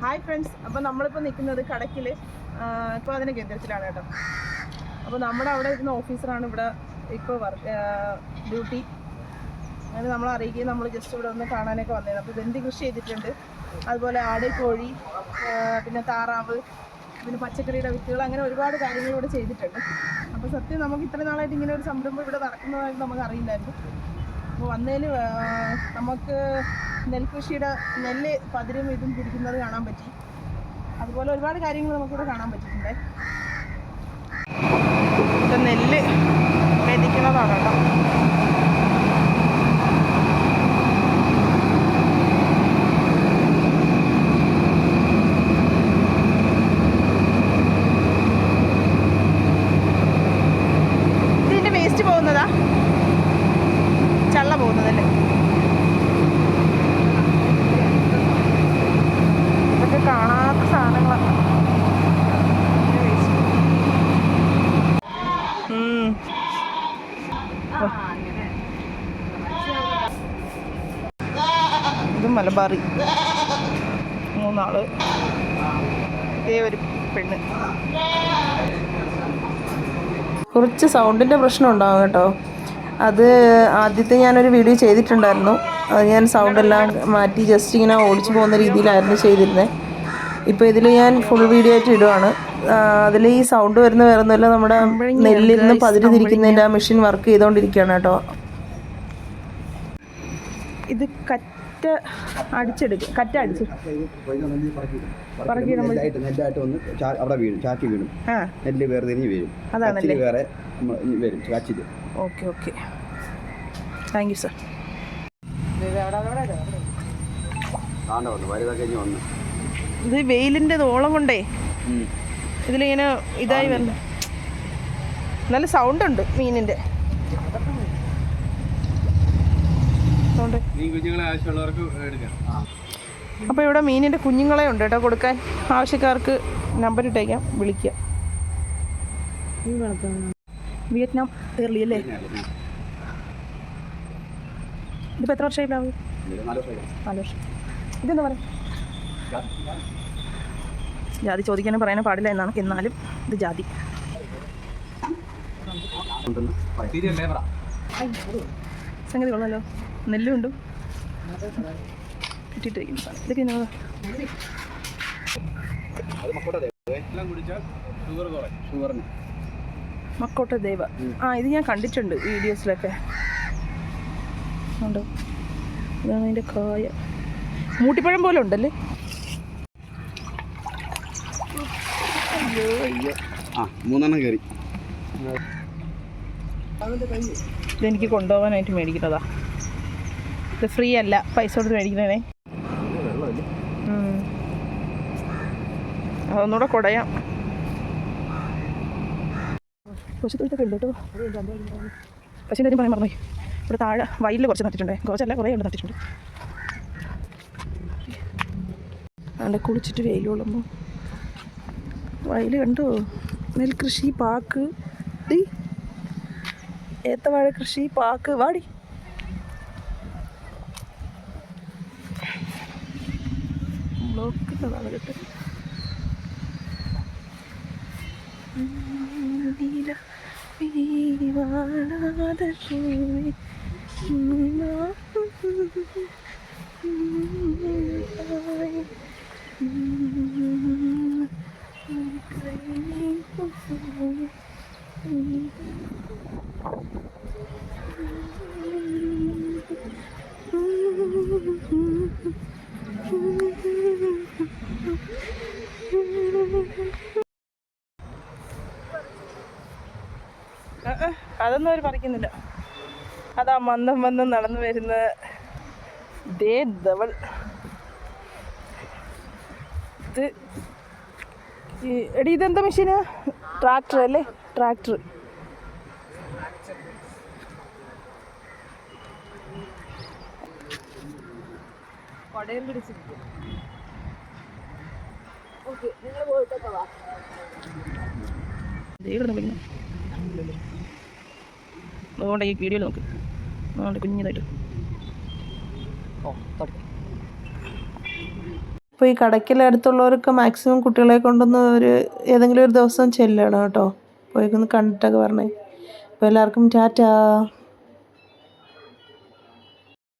Hi friends അപ്പോൾ നമ്മളിപ്പോൾ നിൽക്കുന്നത് കടക്കിൽ ഇപ്പോൾ അതിന് കേന്ദ്രത്തിലാണ് കേട്ടോ. അപ്പോൾ നമ്മുടെ അവിടെ ഇരുന്ന ഓഫീസറാണ് ഇവിടെ ഇപ്പോൾ വർക്ക് ഡ്യൂട്ടി അങ്ങനെ നമ്മൾ അറിയിക്കുകയും നമ്മൾ ജസ്റ്റ് ഇവിടെ ഒന്ന് കാണാനൊക്കെ വന്നത് അപ്പോൾ വെന്തി കൃഷി ചെയ്തിട്ടുണ്ട്? അതുപോലെ ആട് കോഴി പിന്നെ താറാവ് പിന്നെ പച്ചക്കറിയുടെ വിത്തുകൾ അങ്ങനെ ഒരുപാട് കാര്യങ്ങൾ ഇവിടെ ചെയ്തിട്ടുണ്ട്. അപ്പോൾ സത്യം നമുക്ക് ഇത്ര നാളായിട്ട് ഇങ്ങനെ ഒരു സംരംഭം ഇവിടെ നടക്കുന്നതായിട്ട് നമുക്ക് അറിയില്ലായിരുന്നു. അപ്പോൾ വന്നതിൽ നമുക്ക് നെൽകൃഷിയുടെ നെല്ല് പതിരും ഇതും പിടിക്കുന്നത് കാണാൻ പറ്റി. അതുപോലെ ഒരുപാട് കാര്യങ്ങൾ നമുക്കിവിടെ കാണാൻ പറ്റിയിട്ടുണ്ട്. നെല്ല് മെതിക്കുന്നതാണ് കേട്ടോ. ഇത് മലബാറി. മൂന്നാൾ. ഇതേ ഒരു പെണ്ണ്. കുറച്ച് സൗണ്ടിന്റെ പ്രശ്നം ഉണ്ടാവും കേട്ടോ. അത് ആദ്യത്തെ ഞാനൊരു വീഡിയോ ചെയ്തിട്ടുണ്ടായിരുന്നു. അത് ഞാൻ സൗണ്ടെല്ലാം മാറ്റി ജസ്റ്റ് ഇങ്ങനെ ഓടിച്ചു പോകുന്ന രീതിയിലായിരുന്നു ചെയ്തിരുന്നത് ഇപ്പോൾ ഇതിൽ ഞാൻ ഫുൾ വീഡിയോ ആയിട്ട് ഇടുവാണ്. അതിൽ ഈ സൗണ്ട് വരുന്ന വേറെ ഒന്നുമില്ല നമ്മുടെ നെല്ലിൽ നിന്ന് പതിരിതിരിക്കുന്നതിന്റെ ആ മെഷീൻ വർക്ക് ചെയ്തുകൊണ്ടിരിക്കുകയാണ് കേട്ടോ. ഇത് കറ്റ അടിച്ചെടുക്കും കറ്റ അടിച്ച്. നെല്ലായിട്ട് വന്ന് അവിടെ വീഴും ചാറ്റി വീഴും. നെല്ല് വേറെ തിരിഞ്ഞ് വീഴും. അതാണല്ലേ? വേറെ വരും okay okay. Thank you sir ഇത് വെയിലിന്റെ ഓളം കൊണ്ടേ. ഇതിലിങ്ങനെ ഇതായി വരുന്നു നല്ല സൗണ്ട് ഉണ്ട് മീനിന്റെ സൗണ്ട് മീൻ കുഞ്ഞുങ്ങളെ ആവശ്യമുള്ളവർക്ക് എടുക്കാം. അപ്പോൾ ഇവിടെ മീനിന്റെ കുഞ്ഞുങ്ങളെ ഉണ്ട് കേട്ടോ കൊടുക്കാൻ. ആവശ്യക്കാർക്ക് നമ്പർ ഇട്ടേക്കാം വിളിക്കുക വിയറ്റ്നാം ഏർലി അല്ലേ? ഇതിപ്പോൾ എത്ര വർഷമായി പ്ലാവ്? നാല് വർഷം. ഇതെന്താ പറയുക? ജാതി ചോദിക്കാനും പറയാനും പാടില്ല എന്നാണ്. എന്നാലും ഇത് ജാതി. സംഗതി കൊള്ളാലോ നെല്ലും ഉണ്ട് കിട്ടിയിട്ട് വയ്ക്കുന്ന സാധനം ഇതൊക്കെ എന്നതാ? അത് എല്ലാം കുടിച്ചാൽ ഷുഗർ കുറയും ഷുഗറിന് മക്കോട്ട ദേവ. ആ ഇത് ഞാൻ കണ്ടിട്ടുണ്ട് വീഡിയോസിലൊക്കെ. ഉണ്ടോ ഇതാണ് അതിന്റെ കായ. മൂട്ടിപ്പഴം പോലെ ഉണ്ടല്ലേ? അയ്യോ. ആ മൂന്നെണ്ണം കയറി. ഇതെനിക്ക് കൊണ്ടുപോകാനായിട്ട് മേടിക്കുന്നതാ. ഇത് ഫ്രീ അല്ല പൈസ കൊടുത്ത് മേടിക്കുന്നതേ ഉം. അതൊന്നുകൂടെ കുടയാം. പശുത്തൊഴുത്തൊക്കെ ഉണ്ട് കേട്ടോ. പശുവിന്റെ കാര്യം പറയാൻ പറഞ്ഞു ഇവിടെ താഴെ വയലിൽ കുറച്ച് നട്ടിട്ടുണ്ട്. കുറച്ചല്ല കുറേ ഉണ്ട് നട്ടിട്ടുണ്ട്. അവിടെ കുളിച്ചിട്ട് വെയിൽ കൊള്ളുമ്പോൾ വയൽ കണ്ടോ? നെൽകൃഷി പാക്ക്. ഡി. ഏത്തവാഴ കൃഷി പാക്ക്. വാടി ബ്ലോക്കുന്നതാണ് കേട്ടോ. നീല ആ, അതൊന്നും അവർ പറിക്കുന്നില്ല. അതാ മന്ദം മന്ദം നടന്നു വരുന്ന ദേ ദവൾ ഇത് എടി ഇതെന്താ മെഷീന് ട്രാക്ടർ അല്ലേ? ട്രാക്ടർ വിളിക്കുന്നു അതുകൊണ്ട് ഈ വീഡിയോയിൽ നോക്ക്. അതുകൊണ്ട് കുഞ്ഞതായിട്ട്. ഓ തുടങ്ങി അപ്പോൾ ഈ കടയ്ക്കൽ അടുത്തുള്ളവരൊക്കെ മാക്സിമം കുട്ടികളെ കൊണ്ടൊന്ന് ഒരു ഏതെങ്കിലും ഒരു ദിവസം ചെല്ലണം കേട്ടോ. പോയിക്കൊന്ന് കണ്ടിട്ടൊക്കെ വരണേ അപ്പോൾ എല്ലാവർക്കും ടാറ്റാ.